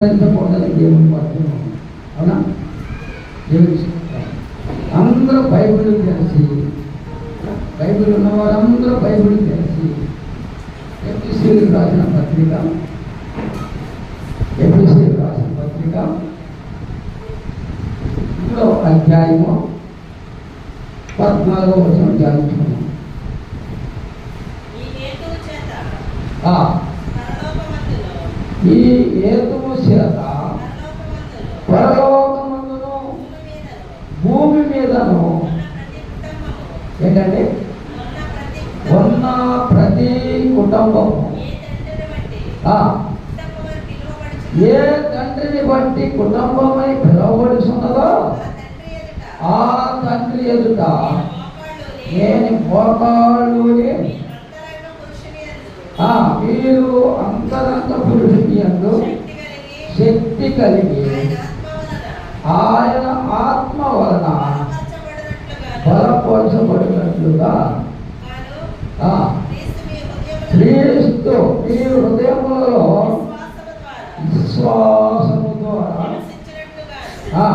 ఆచరించకూడదని దేవుని ఉంది. అవునా దేవుని. అందరూ బైబిల్ తెలిసి బైబిల్ ఉన్న వారందరూ బైబిల్ తెలిసి ఎపిసీలు రాసిన పత్రిక ఎపిసీలు రాసిన పత్రిక మూడో అధ్యాయము పద్నాలుగో వచనం ధ్యానించుకున్నాం ఈ హేతువు చేత పరలోకమందును భూమి మీదను ఉన్న ప్రతి ఏంటంటే ఉన్న ప్రతి కుటుంబం ఏ తండ్రిని బట్టి ఆ, ఏ బట్టి కుటుంబమై పిలువబడుతున్నదో ఉన్నదో ఆ తండ్రి ఎదుట నేను మోకాళ్ళు ఆ మీరు అంతరంగ హృదయంలో శక్తి కలిగి ఆయన ఆత్మ వలన బలపరచబడినట్లుగా ఆ, క్రీస్తు మీ హృదయములలో విశ్వాసము ద్వారా ఆ,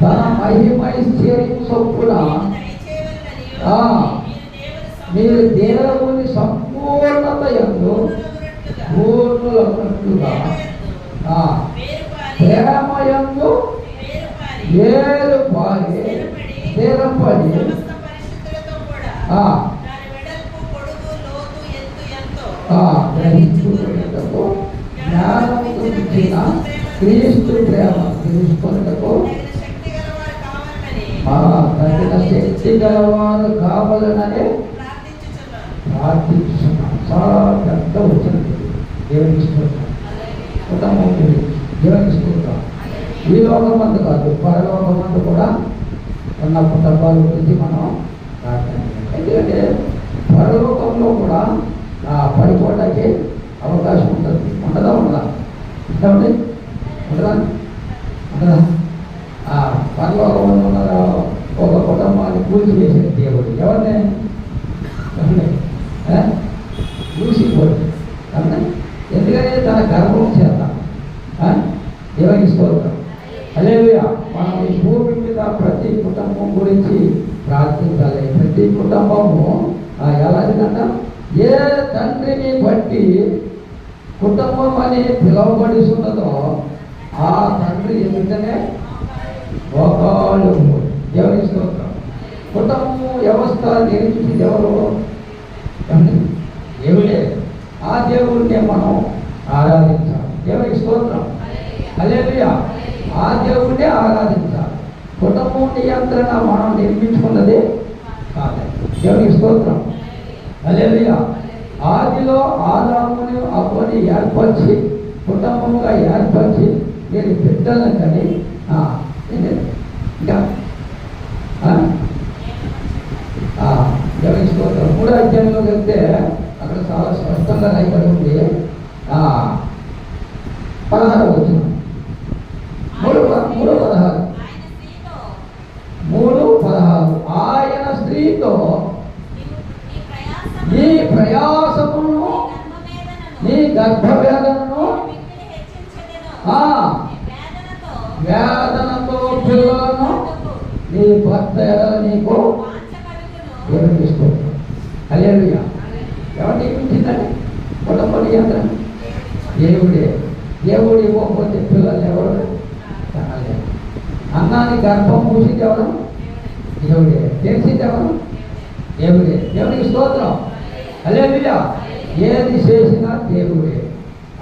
తన మహిమైశ్వర్యం చొప్పున మీరు దేవుని సంప ఎందు సంపూర్ణులగునట్లుగా ప్రేమ యందు వేరుపారి పారి స్థిరపడి ఆ, గ్రహించుకునేటకు ఇచ్చిన క్రీస్తు ప్రేమ తెలుసుకునేటకు. తగిన శక్తి గలవారు కావాలని ఆ కావాలనని చాలా పెద్ద వచ్చింది దేవుని స్తోత్రం దేవుని స్తోత్రం ఈ అంత కాదు. పరలోకమందు కూడా ఉన్న కుటుంబాల గురించి మనం ఎందుకంటే పరలోకంలో కూడా ఆ పడిపోవడానికి అవకాశం ఉంటుంది ఉండదా ఉండదా? ఉంటామండి ఉండదా? ఉండదా? ఆ పరలోకంలో ఉన్న ఒక కుటుంబాన్ని కూల్చివేసిన దేవుడు ఎవరిని? ఎవరిని ఆ? ఎందుకంటే తన గర్భం చేత. ఆ? అదే స్తోత్రం మనం ఈ భూమి మీద ప్రతి కుటుంబం గురించి ప్రార్థించాలి. ప్రతి కుటుంబము ఆ, ఎలాంటిదంట ఏ తండ్రిని బట్టి కుటుంబం అని పిలువబడుతున్నదో ఆ తండ్రి ఎందుకనే ఒకళ్ళు దేవుని కుటుంబం వ్యవస్థ నిర్మించింది ఎవరు? దేవుడే. ఆ దేవుడినే మనం ఆరాధించాలి. దేవుడికి స్తోత్రం. అలేలుయా ఆ దేవుడినే ఆరాధించాలి. కుటుంబం నియంత్రణ మనం నిర్మించుకున్నది కాదు. దేవుడికి స్తోత్రం. అలేలుయా ఆదిలో ఆదాముని అవ్వని ఏర్పరిచి కుటుంబంగా ఏర్పరిచి నేను బిడ్డలను కానీ ఇంకా ఆ? స్తోత్రం. మూడో అధ్యాయంలో వెళ్తే చాలా స్పష్టంగా కనపడుతుంది పదహారు వచ్చిన మూడు మూడు పదహారు. మూడు పదహారు. ఆయన స్త్రీతో నీవు- నీ ప్రయాసమును, ప్రయాసమును నీ గర్భవేదనను, వేదనతో పిల్లలను నీ భర్త నీకు వినిపిస్తుంది. కలుగును. దేవుని స్తోత్రం హల్లెలూయా ఎవరు నియమించిందండి కొట్టమని నియంత్రణ దేవుడే దేవుడు ఇవ్వకపోతే పిల్లలు ఎవరు? కనలేరు అన్నాన్ని గర్భం పూసింది ఎవరు? దేవుడే. తెలిసింది ఎవరు? దేవుడే. దేవునికి స్తోత్రం. అదే ఏది చేసినా దేవుడే.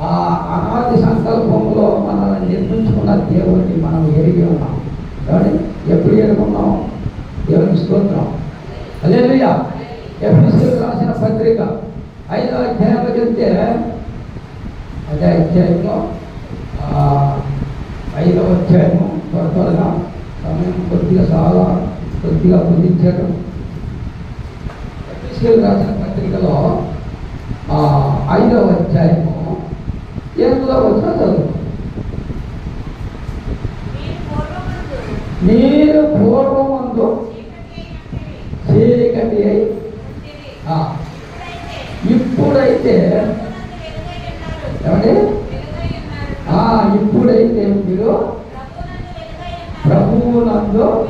ఆ అనాది సంకల్పంలో మనల్ని నిర్మించుకున్న దేవుడిని మనం ఎరిగి ఉన్నాం. కాబట్టి ఎప్పుడు ఎరుగున్నాం? దేవునికి స్తోత్రం. అదే ఎఫ్ఎస్సీలకు రాసిన పత్రిక ఐదో అధ్యాయంలో చెప్తే అదే అధ్యాయంలో ఐదవ అధ్యాయము త్వర త్వరగా సమయం కొద్దిగా చాలా కొద్దిగా కుదించాడు ఎఫ్ఎస్సీలకు రాసిన పత్రికలో ఐదవ అధ్యాయము ఎనిమిదవ వచ్చిన చదువు. మీరు పూర్వమందు చీకటి అయి ఉంటిరి. ఆ, ఇప్పుడైతే ఇప్పుడైతే ఏమండి ఇప్పుడైతే మీరు ప్రభువులందు ప్రభువునందు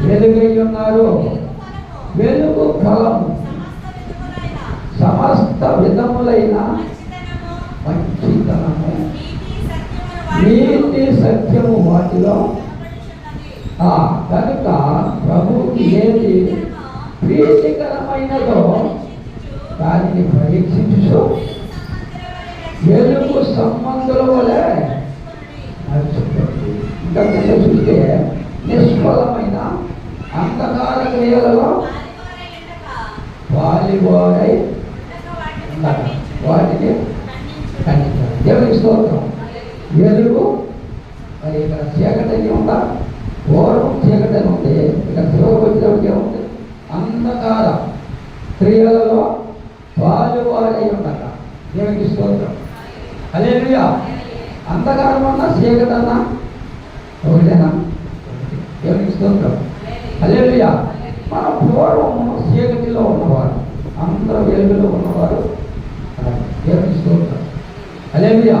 వెలుగై ఉన్నారు. వెలుగు ఫలము సమస్త విధములైన మంచితనము. నీతి సత్యము వాటిలో. ఆ కనుక ప్రభువుకి ఏది ప్రీతికరమైనదో దానిని పరీక్షించు వెలుగు సంబంధుల వలె ఇంకా చూస్తే నిష్ఫలమైన అంధకార క్రియలలో వాలివారై వాటిని ఖండించాలి దేవునికి స్తోత్రం. వెలుగు మరి ఇక్కడ చీకటి ఉందా? పూర్వం చీకటి ఉంది. ఇక్కడ చివరికి వచ్చేటప్పటికి ఏముంది? అంధకార క్రియలలో వాలివారై ఉండక దేవునికి స్తోత్రం అలేలుయా అంధకారం అన్నా చీకటి అన్నా ఒకటేనా? దేవునికి స్తోత్రం. అలేలుయా మన పూర్వము చీకటిలో ఉన్నవారు అందరూ వెలుగులో ఉన్నవారు దేవునికి స్తోత్రం. అలేలుయా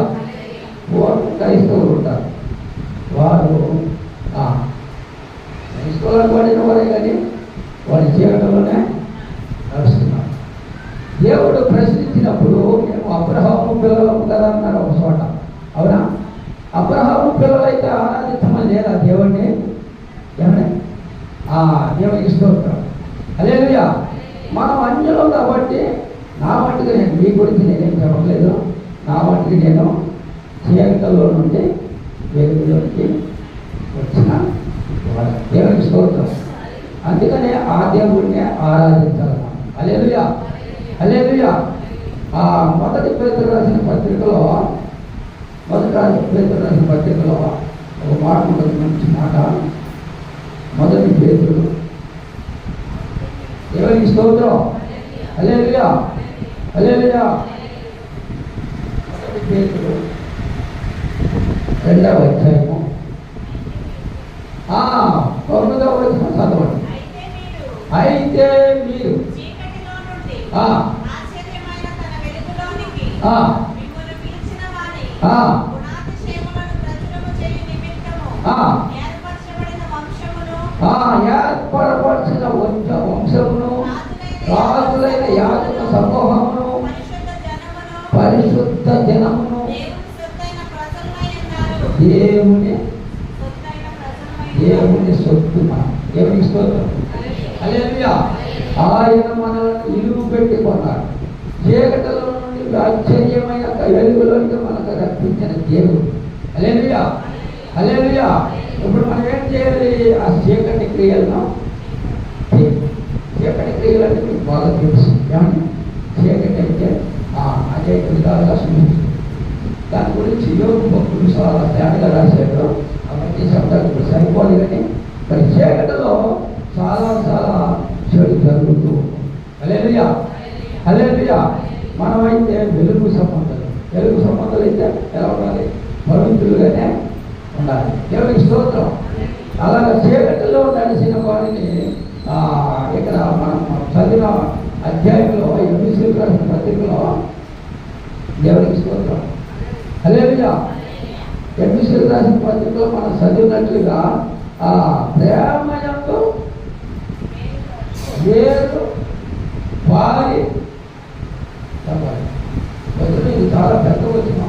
పూర్వం క్రైస్తవులు ఉంటారు. వారు క్రైస్తవులకు పడిన వారే కానీ వారి చీకటిలోనే నడుస్తున్నారు. దేవుడు ప్రశ్నించినప్పుడు పిల్లలు అబ్రహాము కదా అన్నారు ఒక చోట. అవునా? అబ్రహాము పిల్లలైతే ఆరాధించమని లేదా దేవుణ్ణి? ఏమని? ఆ ఇస్తూ ఉంటాడు. అలేలుయా మనం అన్యులం కాబట్టి నా మట్టుకు నేను మీ గురించి నేనేం చెప్పట్లేదు. నా మట్టుకు నేను చీకటిలో నుండి వెలుగులోకి వచ్చిన వాడు. దేవునికి స్తోత్రం అందుకనే ఆ దేవుడిని ఆరాధించాలి మనం అలేలుయా అలేలుయా ఆ మొదటి పేతురు రాసిన పత్రికలో మొదటి పేతురు రాసిన పత్రికలో ఒక మాట ఉంటుంది మంచి మాట. మొదటి పేతురు. ఎవరికి స్తోత్రం? అలేలుయా అలేలుయా మొదటి పేతురు. రెండవ అధ్యాయము. ఆ, తొమ్మిదవ వచ్చిన చదవండి. అయితే మీరు. ఆ. ఆశ్చర్యమైన తన వెలుగులోనికి ఆ. మిమ్మల్ని పిలిచిన వాని ఆ. గుణాతిశయములను ప్రచురము చేయు నిమిత్తము ఆ. ఏర్పరచబడిన వంశమును ఆ ఏర్పరపరిచిన వంశ వంశమును రాజులైన యాజక సమూహమును పరిశుద్ధ జనమును దేవుని దేవుని సొత్తు దేవునికి స్తోత్రం. అలేలుయా ఆయన మనల్ని ఇలువు పెట్టి కొన్నాడు. చీకటిలో ఆశ్చర్యమైన వెలుగులోకి మనకు రప్పించిన దేవుడు. అలేలుయా అలేలుయా ఇప్పుడు మనం ఏం చేయాలి? ఆ చీకటి క్రియలను చీకటి క్రియలు అంటే మీకు బాగా తెలుసు. ఏమని చీకటి అయితే ఆ, అనేక విధాలుగా సూచిస్తుంది దాని గురించి యోగు భక్తులు చాలా తేటగా రాశారు. అవన్నీ శబ్దాలు సరిపోదు కానీ మరి చీకటిలో చాలా చాలా చెడు జరుగుతూ అలేలుయా అలేలుయా మనమైతే వెలుగు సంబంధాలు వెలుగు సంబంధాలు అయితే ఎలా ఉండాలి? పవిత్రులుగానే ఉండాలి. దేవునికి స్తోత్రం. అలాగే చీకటిలో నడిచిన వారిని ఇక్కడ మనం చదివిన అధ్యాయంలో ఎంబీసీ రాసిన పత్రికలో దేవునికి స్తోత్రం. అలేలుయా ఎంబీసీ రాసిన పత్రికలో మనం చదివినట్లుగా ఆ ప్రేమయంతో వేరు వారి చెప్పాలి వదిన ఇది చాలా పెద్ద వచ్చిన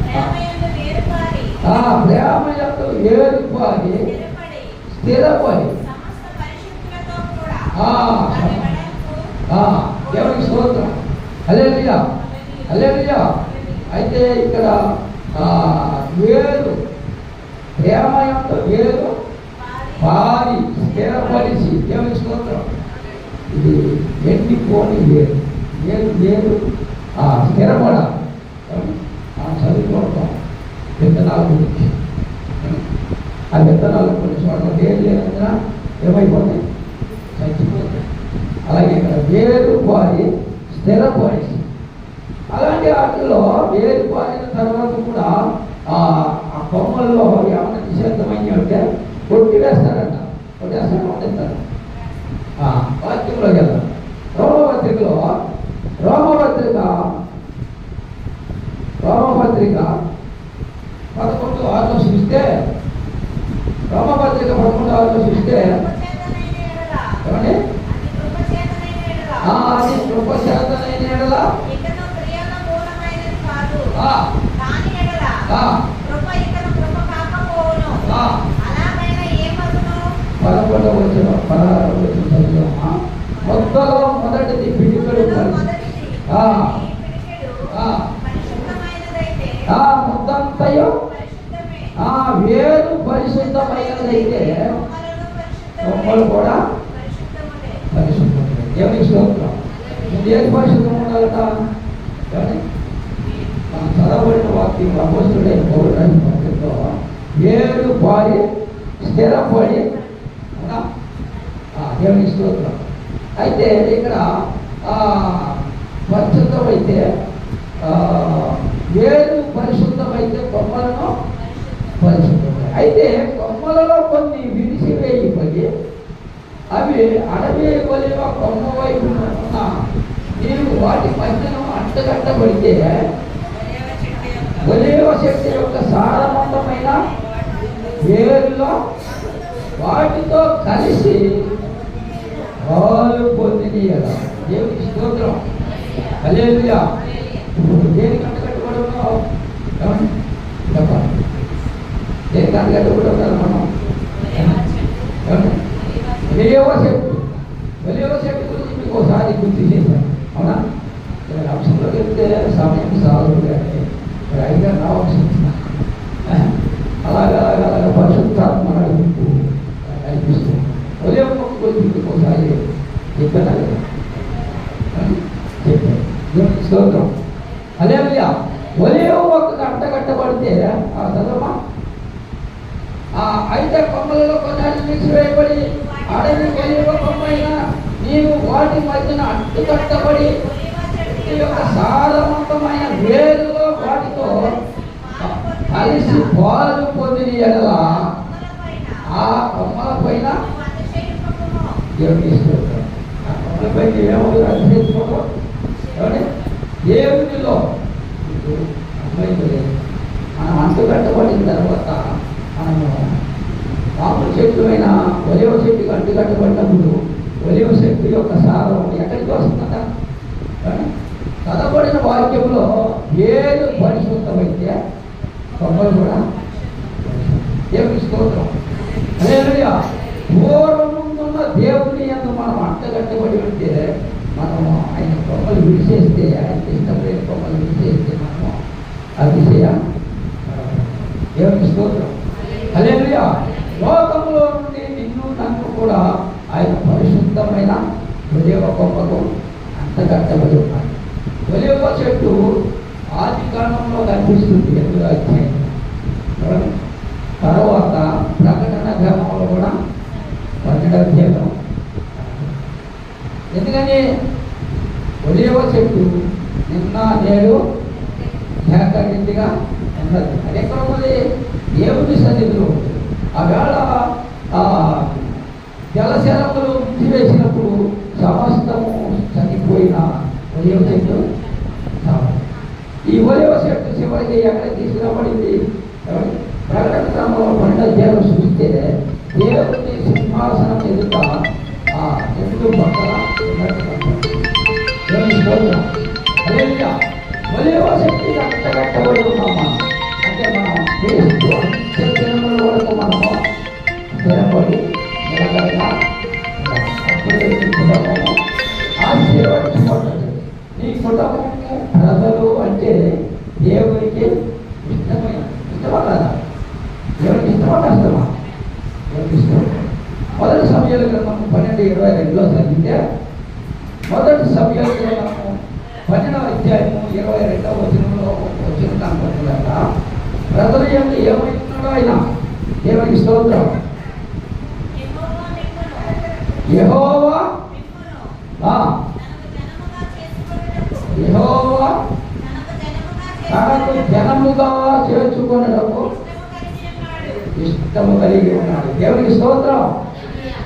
ప్రేమయందు వేరుపారి ఆ ప్రేమయంతో వేరు వారి స్థిరపడి స్థిరపడి సమస్త పరిశుద్ధులతో కూడా ఆ. దాని వెడల్పు ఆ, దేవునికి స్తోత్రం అలేలుయా అలేలుయా అయితే ఇక్కడ ఆ, వేరు ప్రేమయంతో వేరు వారి వారి స్థిరపరిచి దేవునికి స్తోత్రం ఇది ఎండిపోని వేరు వేరు వేరు ఆ స్థిరపడ ఆ చదువుకోవడం విత్తనాల గురించి. ఆ విత్తనాలు కొన్ని చోట్ల వేరు లేనందున ఏమైపోతాయి? చచ్చిపోతాయి. అలాగే ఇక్కడ వేరు వారి స్థిరపరిచి అలాంటి వాటిల్లో వేరు పారిన తర్వాత కూడా ఆ కొమ్మల్లో ఏమైనా నిషేధమైంది అంటే కొట్టి వేస్తారంట. కొట్టేస్తాను కొట్టేస్తారు. ఆ, వాక్యంలో వెళ్దాం. రోమపత్రికలో రోమపత్రిక రోమపత్రిక పదకొండు ఆలోచిస్తే రోమపత్రిక పదకొండు ఆలోచిస్తే ఏమండి? పదకొండవ వచ్చిన పదహారవ వచ్చిన మొత్తం మొత్తంతయు? ఆ వేరు పరిశుద్ధమైనదైతే మొక్కలు కూడా పరిశుద్ధం ఏమి స్తోత్రం. ఏది పరిశుద్ధం ఉండాలట? మనం చదవబడిన వాక్యం అపోస్తుడే పౌరుడని వాక్యంలో వేరు పాడి స్థిరపడి దేవుని స్తోత్రం. అయితే ఇక్కడ పరిశుద్ధమైతే ఏడు వేరు పరిశుద్ధమైతే కొమ్మలను పరిశుద్ధమై. అయితే కొమ్మలలో కొన్ని విడిచివేయబడి అవి అడవి వలివ కొమ్మ వైపు ఉన్న నీవు వాటి మధ్యన అంటగట్టబడితే ఒలివ శక్తి యొక్క సారవంతమైన వేరులో వాటితో కలిసి పాలు పొందినీయగా. దేవుడి స్తోత్రం. హల్లెలూయా. దేనికి అంటగట్టబడి ఉన్నావు ఏమండి? చెప్పాలి దేనికి మనం? ఒలివ చెట్టు గురించి మీకు ఒకసారి గుర్తు చేశాను. అవునా? ఇక్కడ వెళ్తే సమయం సాగు కానీ ఇక్కడ ఐదు రావాల్సి వచ్చింది అలాగా అలాగా అలాగా పరిశుద్ధాత్మ నడిపింపు కల్పిస్తూ వెలియవ గురించి మీకు ఒకసారి చెప్పాను. కదా చెప్పాను దేవునికి స్తోత్రం అదే ఒలియవ మొక్కకు అంటగట్టబడితే ఆ చదవమా ఆ అయితే కొమ్మలలో కొన్నాళ్ళు తీసివేయబడి అడవి ఒలివ కొమ్మైన నీవు వాటి మధ్యన అడ్డుకట్టబడి ఈ యొక్క సారవంతమైన వేరులో వాటితో కలిసి పాలు పొందిన ఎడల ఆ కొమ్మల పైన దేవుని ఆ కొమ్మల పైన ఏమవుతుంది అభిషేకించుకోవడం ఏమండి? దేవునిలో ఇప్పుడు అమ్మాయి లేదు. మనం అంటుకట్టబడిన తర్వాత మనము మామూలు చెట్టుమైన అయినా ఒలివ చెట్టుకి అంటుకట్టబడినప్పుడు ఒలివ చెట్టు యొక్క సారం ఎక్కడికి వస్తుందట ఏమండి? చదవబడిన వాక్యంలో ఏది పరిశుద్ధమైతే కొబ్బరి కూడా దేవుని స్తోత్రం హల్లెలూయా పూర్వమున్న దేవుని అందు మనం అంటగట్టబడి ఉంటే మనము ఆయన కొమ్మలు విడిచేస్తే ఆయనకి ఇష్టమైన కొమ్మలు విడిచేస్తే మనము అతిశయ దేవుని స్తోత్రం లోకంలో నుండి నిన్ను నన్ను కూడా ఆయన పరిశుద్ధమైన ఒలివ కొమ్మకు అంటగట్టబడి ఉన్నాడు ఒలివ చెట్టు ఆది కాలంలో కనిపిస్తుంది ఎదురు అధ్యాయం తర్వాత ప్రకటన గ్రామంలో కూడా పన్నెండు అధ్యాయం ఎందుకని? ఒలివ చెట్టు నిన్న నేడు ఏకరీతిగా ఉన్నది. అది ఎక్కడ ఉన్నది దేవుని సన్నిధిలో ఆవేళ ఆ వేళ జలశరములు వేసినప్పుడు సమస్తము చనిపోయిన ఒలివ చెట్టు ఈ ఒలివ చెట్టు చివరికి ఎక్కడ తీసుకురాబడింది? ప్రకటన క్రమంలో పన్నెండు అధ్యాయం చూస్తే దేవుని సింహాసనం ఎదుట ఆ రెండు పక్కన దేవుని స్తోత్రం. అంతగట్టబడి ఉన్నామా అంటే మనం క్రీస్తు అంత్య దినముల వరకు మనము స్థిరపడి నీ కుటుంబము ఆశీర్వదించబడ్డది నీ కుటుంబము ప్రజలు అంటే దేవునికి ఇష్టమైన ఇష్టపడాలా దేవునికి ఇష్టపడ్డ దేవునికి ఇష్టం మొదటి సమయాల పన్నెండు ఇరవై రెండులో చదివితే మొదటి సమయాల పన్నెండవ అధ్యాయము ఇరవై రెండవ వచనంలో వచ్చిన కనపడుతుందట ప్రజలు ఏమైతున్నాడో ఆయన? దేవునికి స్తోత్రం. యెహోవా యెహోవా తనకు జనముగా చేర్చుకున్నటకు ఇష్టము కలిగి ఉన్నాడు. దేవునికి స్తోత్రం.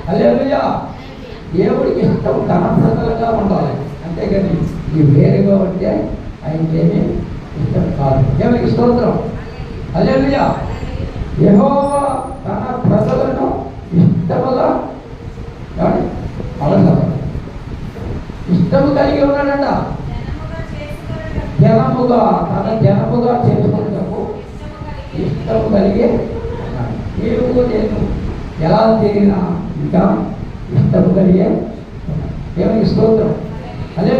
హల్లెలూయా. దేవుడికి ఇష్టం తన ఉండాలి? అంతేగాని ఈ వేరుగా ఉంటే ఆయనకేమీ ఇష్టం కాదు. దేవునికి స్తోత్రం. హల్లెలూయా. యెహోవా తన ప్రజలను ఇష్టముగా ఏమండి? అవసరం ఇష్టము కలిగి ఉన్నాడంట. జనముగా తన జనముగా చేసుకున్నటకు ఇష్టము కలిగి ఇష్టము నీవు నేను ఎలా తిరిగినా ఇంకా ఇష్టము కలిగే ఉన్నాడు. స్తోత్రం. అదే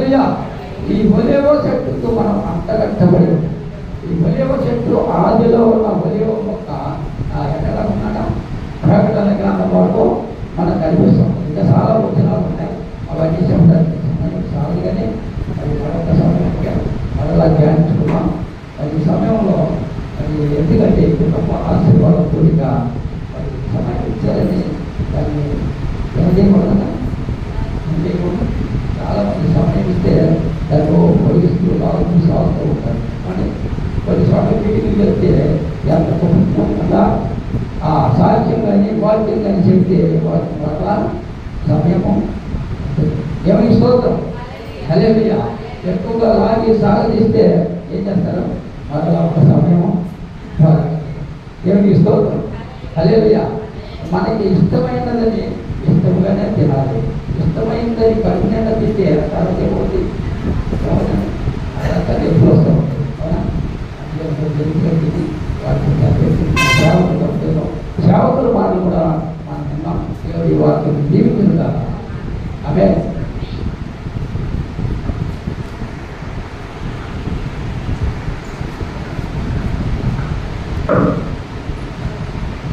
ఈ ఒలేవో చెట్టుతో మనం అంతగట్టబడి ఉన్నాం. ఈ ఒలివ చెట్టు ఆదిలో ఉన్న ఒలివ మొక్క ఆ, ఎక్కడ ఉన్నాడా ప్రకటన గ్రంథం వరకు మనకు కనిపిస్తాం ఇంకా చాలా వచనాలు ఉన్నాయి. అవన్నీ చెప్పడానికి చాలు కానీ అది మరొక సమయంగా మరలా ధ్యానించుకున్నాం అది సమయంలో అది ఎందుకంటే ఈ కుటుంబ ఆశీర్వాదం కూడిక మరి సమయం ఇచ్చారని దాన్ని ఏం చేయకూడదు చాలామంది సమయం ఇస్తే దాన్ని పొడిగిస్తూ లాగుతూ సాగుతూ ఉంటారు కానీ కొన్ని చోట్ల మీటింగ్కి వెళ్తే ఎంత అలా ఆ సాధ్యం కానీ వాక్యం కానీ చెప్తే వాటి పట్ల సమయము. ఏమని స్తోత్రం హల్లెలూయా ఎక్కువగా లాగి సాగదీస్తే ఏం చేస్తారు మరలా ఒక సమయము దేవునికి స్తోత్రం హల్లెలూయా మనకి ఇష్టమైనదని ఇష్టంగానే తినాలి. ఇష్టమైందని కఠినంగా తింటే తర్వాత ఏమవుతుంది ఏమవుతుంది? అదంతా ఎప్పుడు వస్తూ ఉంటుంది అవునా జరిగినది వాటిని సేవకులు మాట కూడా మనం విన్నాం. దేవుడి వాక్యం జీవితం కదా అవే